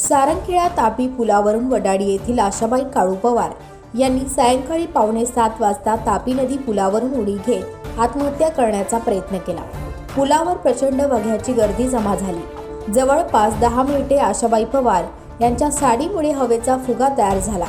सारंगखेडा तापी पुलावरून वडाडी येथील आशाबाई काळू पवार यांनी सायंकाळी पावणे सात वाजता तापी नदी पुलावरून उडी घेत आत्महत्या करण्याचा प्रयत्न केला. पुलावर प्रचंड बघ्याची गर्दी जमा झाली. जवळपास दहा मिनिटे आशाबाई पवार यांच्या साडीमुळे हवेचा फुगा तयार झाला.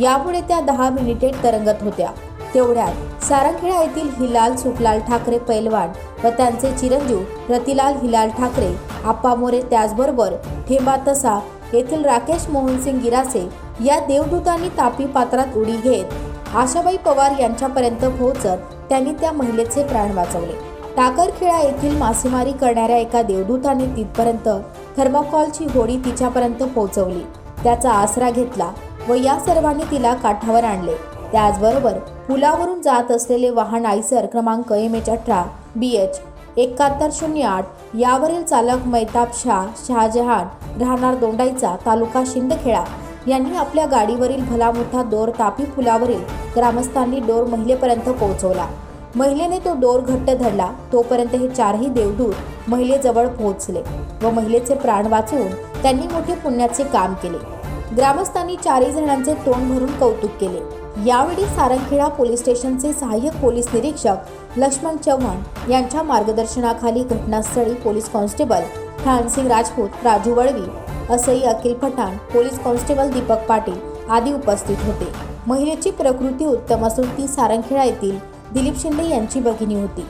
यामुळे त्या दहा मिनिटे तरंगत होत्या. तेवढ्यात सारंगखेडा येथील हिलाल सुखलाल ठाकरे पैलवान व त्यांचे चिरंजीव रतिलाल हिलाल ठाकरे आप्पा मोरे त्याचबरोबर ठेंबा तसा येथील राकेश मोहनसिंग गिरासे या देवदूतांनी तापी पात्रात उडी घेत आशाबाई पवार यांच्यापर्यंत पोहोचत त्यांनी त्या महिलेचे प्राण वाचवले. टाकरखेडा येथील मासेमारी करणाऱ्या एका देवदूताने तिथपर्यंत थर्माकॉलची होडी तिच्यापर्यंत पोहोचवली. त्याचा आसरा घेतला व या सर्वांनी तिला काठावर आणले. त्याचबरोबर पुलावरून जात असलेले वाहन आयसर क्रमांक एम एच अठरा बी एच एकाहत्तर शून्य आठ यावरील चालक मैताब शाह शहाजहान राहणार दोंडाईचा तालुका शिंदखेडा. यांनी आपल्या गाडीवरील भला मोठा दोर तापी पुलावरील ग्रामस्थांनी दोर महिलेपर्यंत पोहोचवला. महिलेने तो दोर घट्ट धरला तोपर्यंत हे चारही देवदूत महिलेजवळ पोहोचले व महिलेचे प्राण वाचवून त्यांनी मोठे पुण्याचे काम केले. ग्रामस्थांनी चारही जणांचे तोंड भरून कौतुक केले. यावेळी सारंगखेडा पोलीस स्टेशनचे सहाय्यक पोलीस निरीक्षक लक्ष्मण चव्हाण यांच्या मार्गदर्शनाखाली घटनास्थळी पोलीस कॉन्स्टेबल ठाणसिंग राजपूत राजू वळवी असई अखिल पठाण पोलीस कॉन्स्टेबल दीपक पाटील आदी उपस्थित होते. महिलेची प्रकृती उत्तम असून ती सारंगखेडा येथील दिलीप शिंदे यांची भगिनी होती.